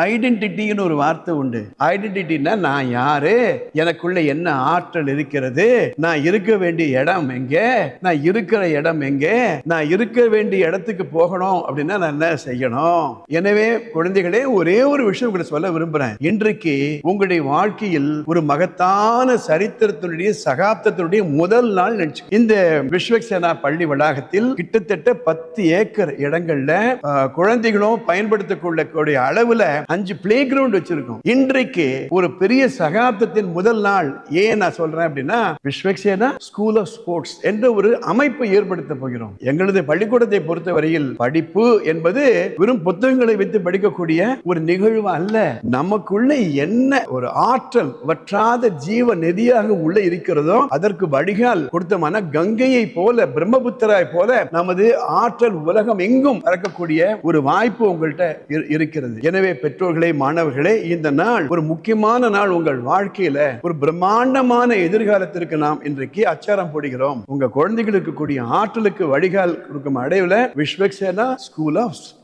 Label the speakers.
Speaker 1: ஐடென்டிட்டின்னு ஒரு வார்த்தை உண்டு. ஐடென்டிட்டின்னா நான் யாரு? எனக்குள்ள என்ன ஆற்றல் இருக்கிறது? நான் இருக்க வேண்டிய இடம் எங்கே? நான் இருக்கிற இடம் எங்கே? நான் இருக்க வேண்டிய இடத்துக்கு போகணும் அப்படின்னா நான் என்ன செய்யணும்? எனவே குழந்தைகளே ஒரே ஒரு விஷயம் உங்களுக்கு சொல்ல விரும்புறேன். இன்றைக்கு உங்களுடைய வாழ்க்கையில் ஒரு மகத்தான சரித்திரத்தினுடைய சகாப்தத்தினுடைய முதல் நாள் நினைச்சு. இந்த விஸ்வக்சேனா பள்ளி வளாகத்தில் கிட்டத்தட்ட பத்து ஏக்கர் இடங்கள்ல குழந்தைகளும் பயன்படுத்தக்கூடிய அளவுல அஞ்சு பிளே கிரவுண்ட் வச்சிருக்கோம். இன்றைக்கு ஒரு பெரிய சகாப்தத்தின் முதல் நாள். ஏன் நான் சொல்றேன் அப்படின்னா விஸ்வக்சேனா ஸ்கூல் ஆஃப் ஸ்போர்ட்ஸ் என்ற ஒரு அமைப்பை ஏற்படுத்த போகிறோம். எங்களது பள்ளிக்கூடத்தை பொறுத்த வரையில் படிப்பு என்பது வெறும் புத்தகங்களை வைத்து படிக்கக்கூடிய ஒரு நிகழ்வு அல்ல. நமக்குள்ள என்ன ஒரு ஆற்றல் வற்றாத ஜீவ நெதியாக உள்ள இருக்கிறதோ அதற்கு வடிகால் கொடுத்தமான கங்கையை போல பிரம்மபுத்தராய் போல நமது ஆற்றல் உலகம் எங்கும் பறக்கக்கூடிய ஒரு வாய்ப்பு உங்கள்கிட்ட இருக்கிறது. எனவே பெற்றோர்களே மாணவர்களே இந்த நாள் ஒரு முக்கியமான நாள் உங்கள் வாழ்க்கையில. ஒரு பிரம்மாண்டமான எதிர்காலத்திற்கு நாம் இன்றைக்கு அச்சாரம் போடுகிறோம். உங்க குழந்தைகளுக்கு கூடிய ஆற்றலுக்கு வடிகால் கொடுக்கும் அடைவுல விஸ்வக்சேனா ஸ்கூல் ஆஃப்